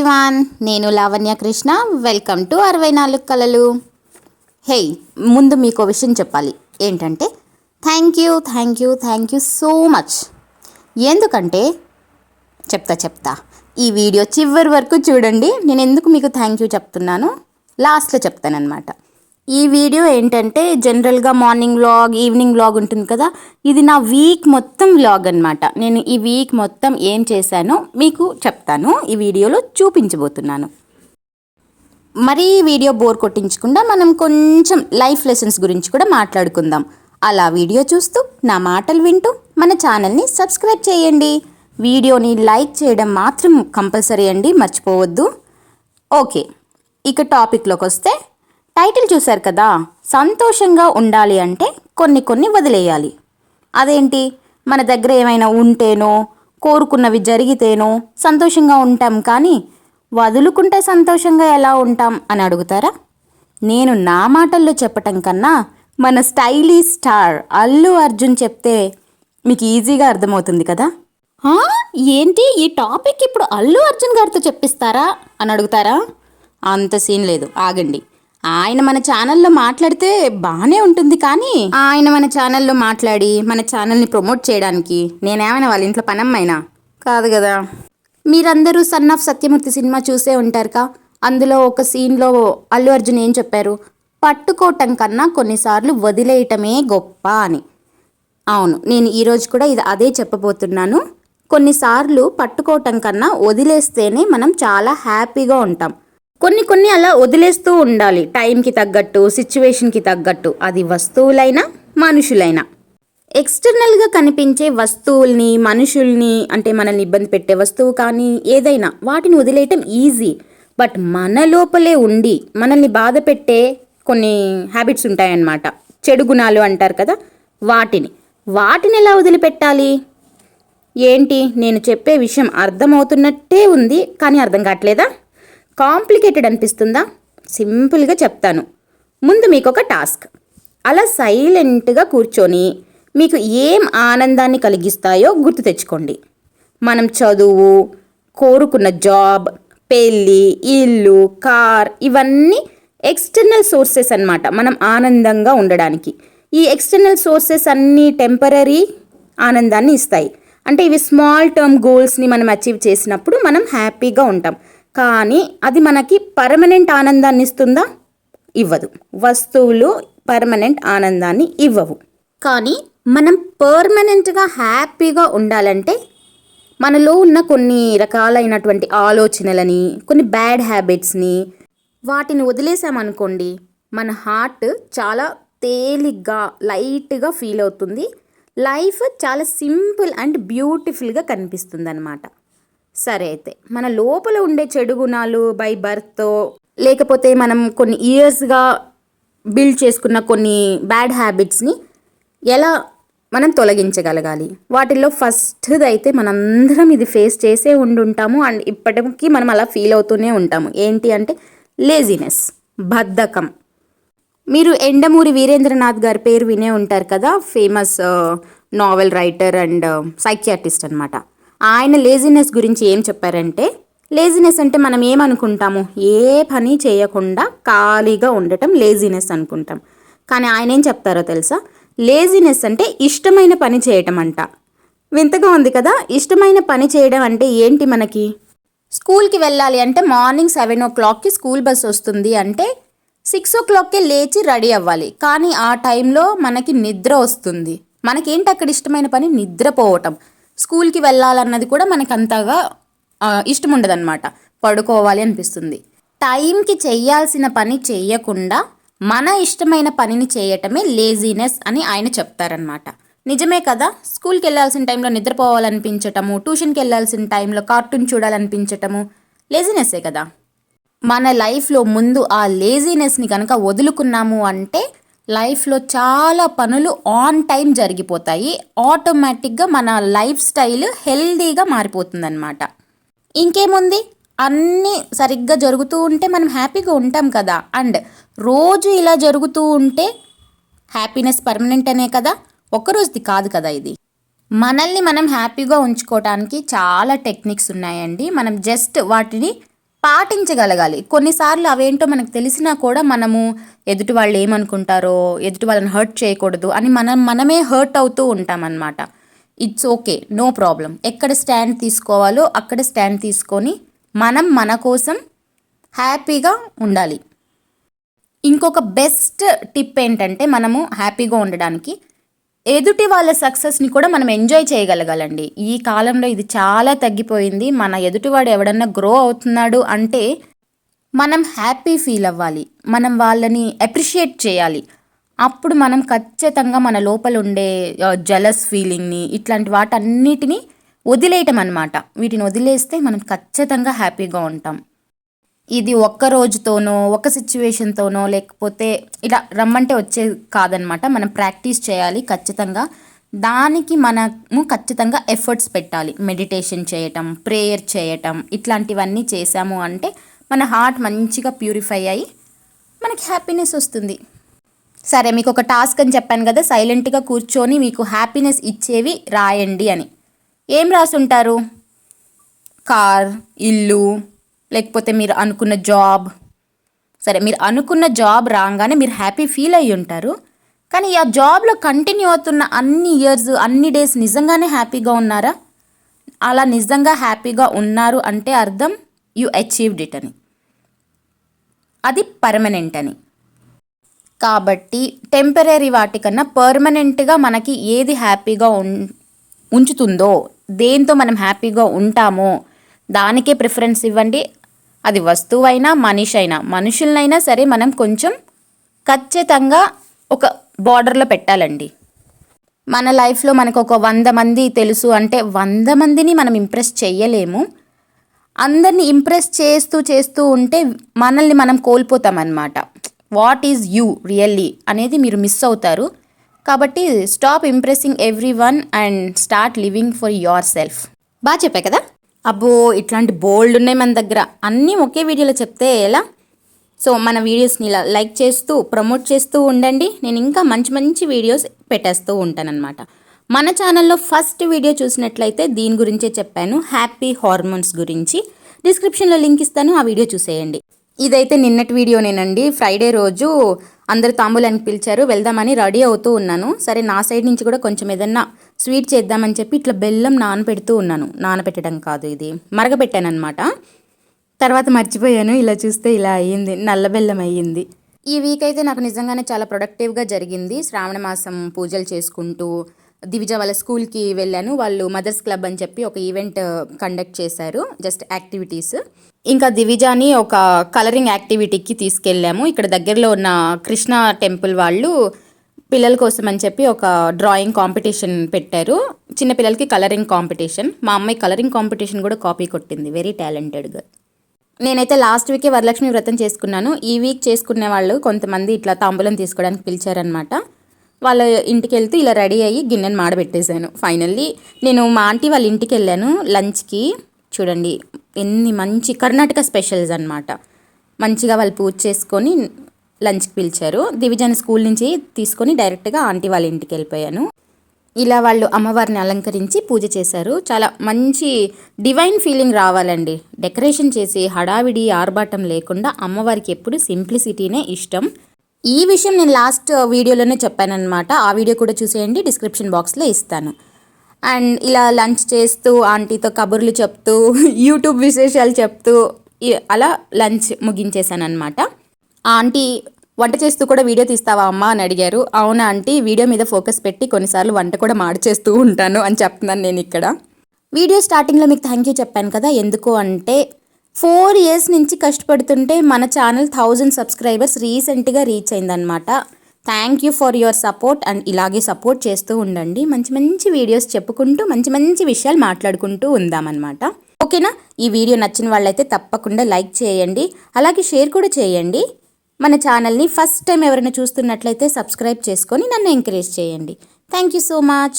Everyone నేను Lavanya Krishna. Welcome to అరవై నాలుగు కళలు. హే ముందు మీకు విషయం చెప్పాలి. ఏంటంటే thank you thank you thank you so much. ఎందుకంటే చెప్తా చెప్తా. ఈ వీడియో చివరి వరకు చూడండి. నేను ఎందుకు మీకు థ్యాంక్ యూ చెప్తున్నాను? లాస్ట్లో చెప్తానమాట ఈ వీడియో ఏంటంటే జనరల్గా మార్నింగ్ వ్లాగ్ ఈవినింగ్ వ్లాగ్ ఉంటుంది కదా. ఇది నా వీక్ మొత్తం వ్లాగ్ అనమాట నేను ఈ వీక్ మొత్తం ఏం చేశానో మీకు చెప్తాను. ఈ వీడియోలో చూపించబోతున్నాను. మరీ వీడియో బోర్ కొట్టించకుండా మనం కొంచెం లైఫ్ లెసన్స్ గురించి కూడా మాట్లాడుకుందాం. అలా వీడియో చూస్తూ నా మాటలు వింటూ మన ఛానల్ని సబ్స్క్రైబ్ చేయండి. వీడియోని లైక్ చేయడం మాత్రం కంపల్సరీ అండి మర్చిపోవద్దు. ఓకే ఇక టాపిక్లోకి వస్తే టైటిల్ చూశారు కదా సంతోషంగా ఉండాలి అంటే కొన్ని కొన్ని వదిలేయాలి. అదేంటి? మన దగ్గర ఏమైనా ఉంటేనో కోరుకున్నవి జరిగితేనో సంతోషంగా ఉంటాం కానీ వదులుకుంటే సంతోషంగా ఎలా ఉంటాం అని అడుగుతారా? నేను నా మాటల్లో చెప్పటం కన్నా మన స్టైలీ స్టార్ అల్లు అర్జున్ చెప్తే మీకు ఈజీగా అర్థమవుతుంది కదా? "ఆ, ఏంటి? ఈ టాపిక్ ఇప్పుడు అల్లు అర్జున్ గారితో చెప్పిస్తారా అని అడుగుతారా? అంత సీన్ లేదు. ఆగండి. ఆయన మన ఛానల్లో మాట్లాడితే బాగానే ఉంటుంది కానీ ఆయన మన ఛానల్లో మాట్లాడి మన ఛానల్ని ప్రమోట్ చేయడానికి నేనేమైనా వాళ్ళ ఇంట్లో పనమ్మైనా? కాదు కదా. మీరందరూ సన్ ఆఫ్ సత్యమూర్తి సినిమా చూసే ఉంటారుగా. అందులో ఒక సీన్లో అల్లు అర్జున్ ఏం చెప్పారు? పట్టుకోవటం కన్నా కొన్నిసార్లు వదిలేయటమే గొప్ప అని. అవును నేను ఈరోజు కూడా ఇది అదే చెప్పబోతున్నాను. కొన్నిసార్లు పట్టుకోవటం కన్నా వదిలేస్తేనే మనం చాలా హ్యాపీగా ఉంటాం. కొన్ని కొన్ని అలా వదిలేస్తూ ఉండాలి. టైంకి తగ్గట్టు సిచ్యువేషన్కి తగ్గట్టు. అది వస్తువులైనా మనుషులైనా. ఎక్స్టర్నల్గా కనిపించే వస్తువుల్ని మనుషుల్ని అంటే మనల్ని ఇబ్బంది పెట్టే వస్తువు కానీ ఏదైనా వాటిని వదిలేయటం ఈజీ బట్ మన లోపలే ఉండి మనల్ని బాధ పెట్టే కొన్ని హ్యాబిట్స్ ఉంటాయన్నమాట. చెడు గుణాలు అంటారు కదా వాటిని. వాటిని ఎలా వదిలిపెట్టాలి? ఏంటి? నేను చెప్పే విషయం అర్థమవుతున్నట్టే ఉంది కానీ అర్థం కావట్లేదా? కాంప్లికేటెడ్ అనిపిస్తుందా? సింపుల్గా చెప్తాను. ముందు మీకు ఒక టాస్క్. అలా సైలెంట్గా కూర్చొని మీకు ఏం ఆనందాన్ని కలిగిస్తాయో గుర్తు తెచ్చుకోండి. మనం చదువు కోరుకున్న జాబ్ పెళ్ళి ఇల్లు కార్ ఇవన్నీ ఎక్స్టర్నల్ సోర్సెస్ అన్నమాట మనం ఆనందంగా ఉండడానికి. ఈ ఎక్స్టర్నల్ సోర్సెస్ అన్నీ టెంపరీ ఆనందాన్ని ఇస్తాయి. అంటే ఇవి స్మాల్ టర్మ్ గోల్స్ని మనం అచీవ్ చేసినప్పుడు మనం హ్యాపీగా ఉంటాం. కానీ అది మనకి పర్మనెంట్ ఆనందాన్ని ఇస్తుందా? ఇవ్వదు. వస్తువులు పర్మనెంట్ ఆనందాన్ని ఇవ్వవు. కానీ మనం పర్మనెంట్గా హ్యాపీగా ఉండాలంటే మనలో ఉన్న కొన్ని రకాలైనటువంటి ఆలోచనలని కొన్ని బ్యాడ్ హ్యాబిట్స్ని వాటిని వదిలేసామనుకోండి మన హార్ట్ చాలా తేలిగ్గా లైట్గా ఫీల్ అవుతుంది. లైఫ్ చాలా సింపుల్ అండ్ బ్యూటిఫుల్గా కనిపిస్తుంది అనమాట సరే అయితే మన లోపల ఉండే చెడు గుణాలు బై బర్త్తో లేకపోతే మనం కొన్ని ఇయర్స్గా బిల్డ్ చేసుకున్న కొన్ని బ్యాడ్ హ్యాబిట్స్ని ఎలా మనం తొలగించగలగాలి? వాటిల్లో ఫస్ట్ది అయితే మనందరం ఇది ఫేస్ చేసే ఉండుంటాము అండ్ ఇప్పటికీ మనం అలా ఫీల్ అవుతూనే ఉంటాము. ఏంటి అంటే లేజినెస్ బద్ధకం. మీరు ఎండమూరి వీరేంద్రనాథ్ గారి పేరు వినే ఉంటారు కదా famous novel writer and psychiatrist అనమాట ఆయన లేజినెస్ గురించి ఏం చెప్పారంటే లేజినెస్ అంటే మనం ఏమనుకుంటాము? ఏ పని చేయకుండా ఖాళీగా ఉండటం లేజినెస్ అనుకుంటాం. కానీ ఆయన ఏం చెప్తారో తెలుసా? లేజినెస్ అంటే ఇష్టమైన పని చేయటం అంట. వింతగా ఉంది కదా? ఇష్టమైన పని చేయడం అంటే ఏంటి మనకి? స్కూల్కి వెళ్ళాలి అంటే మార్నింగ్ సెవెన్ ఓ క్లాక్కి స్కూల్ బస్ వస్తుంది అంటే సిక్స్ ఓ క్లాక్కే లేచి రెడీ అవ్వాలి. కానీ ఆ టైంలో మనకి నిద్ర వస్తుంది. మనకేంటి అక్కడ ఇష్టమైన పని? నిద్రపోవటం. స్కూల్కి వెళ్ళాలన్నది కూడా మనకు అంతగా ఇష్టం ఉండదన్నమాట పడుకోవాలి అనిపిస్తుంది. టైంకి చేయాల్సిన పని చేయకుండా మన ఇష్టమైన పనిని చేయటమే లేజీనెస్ అని ఆయన చెప్తారనమాట నిజమే కదా? స్కూల్కి వెళ్ళాల్సిన టైంలో నిద్రపోవాలనిపించటము ట్యూషన్కి వెళ్ళాల్సిన టైంలో కార్టూన్ చూడాలనిపించటము లేజినెస్సే కదా? మన లైఫ్లో ముందు ఆ లేజినెస్ని కనుక వదులుకున్నాము అంటే లైఫ్లో చాలా పనులు ఆన్ టైం జరిగిపోతాయి. ఆటోమేటిక్గా మన లైఫ్ స్టైల్ హెల్దీగా మారిపోతుందన్నమాట. ఇంకేముంది? అన్నీ సరిగ్గా జరుగుతూ ఉంటే మనం హ్యాపీగా ఉంటాం కదా. అండ్ రోజు ఇలా జరుగుతూ ఉంటే హ్యాపీనెస్ పర్మనెంట్ అనే కదా. ఒక్కరోజుది కాదు కదా ఇది. మనల్ని మనం హ్యాపీగా ఉంచుకోవటానికి చాలా టెక్నిక్స్ ఉన్నాయండి. మనం జస్ట్ వాటిని పాటించగలగాలి. కొన్నిసార్లు అవేంటో మనకు తెలిసినా కూడా మనము ఎదుటి వాళ్ళు ఏమనుకుంటారో ఎదుటి వాళ్ళని హర్ట్ చేయకూడదు అని మనం మనమే హర్ట్ అవుతూ ఉంటామన్నమాట. It's okay no problem. ఎక్కడ స్టాండ్ తీసుకోవాలో అక్కడ స్టాండ్ తీసుకొని మనం మన కోసం హ్యాపీగా ఉండాలి. ఇంకొక బెస్ట్ టిప్ ఏంటంటే మనము హ్యాపీగా ఉండడానికి ఎదుటి వాళ్ళ సక్సెస్ని కూడా మనం ఎంజాయ్ చేయగలగాలండి. ఈ కాలంలో ఇది చాలా తగ్గిపోయింది. మన ఎదుటివాడు ఎవడన్నా గ్రో అవుతున్నాడు అంటే మనం హ్యాపీ ఫీల్ అవ్వాలి. మనం వాళ్ళని అప్రిషియేట్ చేయాలి. అప్పుడు మనం ఖచ్చితంగా మన లోపల ఉండే జలస్ ఫీలింగ్ని ఇట్లాంటి వాటన్నిటిని వదిలేయటం అనమాట వీటిని వదిలేస్తే మనం ఖచ్చితంగా హ్యాపీగా ఉంటాం. ఇది ఒక్క రోజుతోనో ఒక సిచ్యువేషన్తోనో లేకపోతే ఇలా రమ్మంటే వచ్చే కాదనమాట. మనం ప్రాక్టీస్ చేయాలి ఖచ్చితంగా. దానికి మనము ఖచ్చితంగా ఎఫర్ట్స్ పెట్టాలి. మెడిటేషన్ చేయటం ప్రేయర్ చేయటం ఇట్లాంటివన్నీ చేసాము అంటే మన హార్ట్ మంచిగా ప్యూరిఫై అయ్యి మనకి హ్యాపీనెస్ వస్తుంది. సరే మీకు ఒక టాస్క్ అని చెప్పాను కదా సైలెంట్గా కూర్చొని మీకు హ్యాపీనెస్ ఇచ్చేవి రాయండి అని. ఏం రాసుంటారు? కార్ ఇల్లు లేకపోతే మీరు అనుకున్న జాబ్ సరే మీరు అనుకున్న జాబ్ రాగానే మీరు హ్యాపీ ఫీల్ అయ్యి ఉంటారు. కానీ ఆ జాబ్లో కంటిన్యూ అవుతున్న అన్ని ఇయర్స్ అన్ని డేస్ నిజంగానే హ్యాపీగా ఉన్నారా? అలా నిజంగా హ్యాపీగా ఉన్నారు అంటే అర్థం యు అచీవ్డ్ ఇట్ అని. అది పర్మనెంట్ అని. కాబట్టి టెంపరీ వాటికన్నా పర్మనెంట్గా మనకి ఏది హ్యాపీగా ఉం ఉంచుతుందో దేంతో మనం హ్యాపీగా ఉంటామో దానికే ప్రిఫరెన్స్ ఇవ్వండి. అది వస్తువైనా మనిషి అయినా మనుషులనైనా సరే మనం కొంచెం ఖచ్చితంగా ఒక బార్డర్లో పెట్టాలండి. మన లైఫ్లో మనకు ఒక వంద మంది తెలుసు అంటే వంద మందిని మనం ఇంప్రెస్ చేయలేము అందరిని ఇంప్రెస్ చేస్తూ చేస్తూ ఉంటే మనల్ని మనం కోల్పోతామన్నమాట. వాట్ ఈజ్ యూ రియల్లీ అనేది మీరు మిస్ అవుతారు. కాబట్టి stop impressing everyone and start living for yourself. బాగా చెప్పా కదా? అబ్బో ఇట్లాంటి బోల్డ్ ఉన్నాయి మన దగ్గర. అన్నీ ఒకే వీడియోలో చెప్తే ఎలా? సో మన వీడియోస్ని ఇలా లైక్ చేస్తూ ప్రమోట్ చేస్తూ ఉండండి. నేను ఇంకా మంచి మంచి వీడియోస్ పెట్టేస్తూ ఉంటానన్నమాట. మన ఛానల్లో ఫస్ట్ వీడియో చూసినట్లయితే దీని గురించే చెప్పాను. హ్యాపీ హార్మోన్స్ గురించి. డిస్క్రిప్షన్లో లింక్ ఇస్తాను ఆ వీడియో చూసేయండి. ఇదైతే నిన్నటి వీడియోనేనండి. ఫ్రైడే రోజు అందరు తాంబూలానికి పిలిచారు. వెళ్దామని రెడీ అవుతూ ఉన్నాను. సరే నా సైడ్ నుంచి కూడా కొంచెం ఏదన్నా స్వీట్ చేద్దామని చెప్పి ఇట్లా బెల్లం నానపెడుతూ ఉన్నాను. నానపెట్టడం కాదు ఇది. మరగపెట్టాను అనమాట తర్వాత మర్చిపోయాను. ఇలా చూస్తే ఇలా అయ్యింది. నల్ల బెల్లం అయ్యింది. ఈ వీక్ అయితే నాకు నిజంగానే చాలా ప్రొడక్టివ్గా జరిగింది. శ్రావణ మాసం పూజలు చేసుకుంటూ దివిజ వాళ్ళ స్కూల్కి వెళ్ళాను. వాళ్ళు మదర్స్ క్లబ్ అని చెప్పి ఒక ఈవెంట్ కండక్ట్ చేశారు. జస్ట్ యాక్టివిటీస్ ఇంకా దివిజాని ఒక కలరింగ్ యాక్టివిటీకి తీసుకెళ్ళాము. ఇక్కడ దగ్గరలో ఉన్న కృష్ణ టెంపుల్ వాళ్ళు పిల్లల కోసం అని చెప్పి ఒక డ్రాయింగ్ కాంపిటీషన్ పెట్టారు. చిన్న పిల్లలకి కలరింగ్ కాంపిటీషన్ మా అమ్మాయి కలరింగ్ కాంపిటీషన్ కూడా కాపీ కొట్టింది. వెరీ టాలెంటెడ్గా నేనైతే లాస్ట్ వీకే వరలక్ష్మి వ్రతం చేసుకున్నాను. ఈ వీక్ చేసుకునే వాళ్ళు కొంతమంది ఇట్లా తాంబూలం తీసుకోవడానికి పిలిచారనమాట వాళ్ళ ఇంటికి వెళ్తూ ఇలా రెడీ అయ్యి గిన్నెను మాడబెట్టేశాను. ఫైనల్లీ నేను మా ఆంటీ వాళ్ళ ఇంటికి వెళ్ళాను లంచ్కి చూడండి ఎన్ని మంచి కర్ణాటక స్పెషల్స్ అనమాట మంచిగా వాళ్ళు పూజ చేసుకొని లంచ్కి పిలిచారు. దివిజన్ స్కూల్ నుంచి తీసుకొని డైరెక్ట్గా ఆంటీ వాళ్ళ ఇంటికి వెళ్ళిపోయాను. ఇలా వాళ్ళు అమ్మవారిని అలంకరించి పూజ చేశారు. చాలా మంచి డివైన్ ఫీలింగ్ రావాలండి. డెకరేషన్ చేసి హడావిడి ఆర్భాటం లేకుండా అమ్మవారికి ఎప్పుడు సింప్లిసిటీనే ఇష్టం. ఈ విషయం నేను లాస్ట్ వీడియోలోనే చెప్పానమాట ఆ వీడియో కూడా చూసేయండి. డిస్క్రిప్షన్ బాక్స్లో ఇస్తాను. అండ్ ఇలా లంచ్ చేస్తూ ఆంటీతో కబుర్లు చెప్తూ యూట్యూబ్ విశేషాలు చెప్తూ అలా లంచ్ ముగించేశాను అనమాట ఆంటీ వంట చేస్తూ కూడా వీడియో తీస్తావా అమ్మ అని అడిగారు. అవునా ఆంటీ వీడియో మీద ఫోకస్ పెట్టి కొన్నిసార్లు వంట కూడా మాడిచేస్తూ ఉంటాను అని చెప్తున్నాను నేను ఇక్కడ. వీడియో స్టార్టింగ్లో మీకు థ్యాంక్ యూ చెప్పాను కదా ఎందుకు అంటే ఫోర్ ఇయర్స్ నుంచి కష్టపడుతుంటే మన ఛానల్ థౌజండ్ సబ్స్క్రైబర్స్ రీసెంట్గా రీచ్ అయిందనమాట thank you for your support and ఇలాగే సపోర్ట్ చేస్తూ ఉండండి. మంచి మంచి వీడియోస్ చెప్పుకుంటూ మంచి మంచి విషయాలు మాట్లాడుకుంటూ ఉందామన్నమాట. ఓకేనా? ఈ వీడియో నచ్చిన వాళ్ళైతే తప్పకుండా లైక్ చేయండి. అలాగే షేర్ కూడా చేయండి. మన ఛానల్ని ఫస్ట్ టైం ఎవరైనా చూస్తున్నట్లయితే సబ్స్క్రైబ్ చేసుకొని నన్ను ఎంకరేజ్ చేయండి. Thank you so much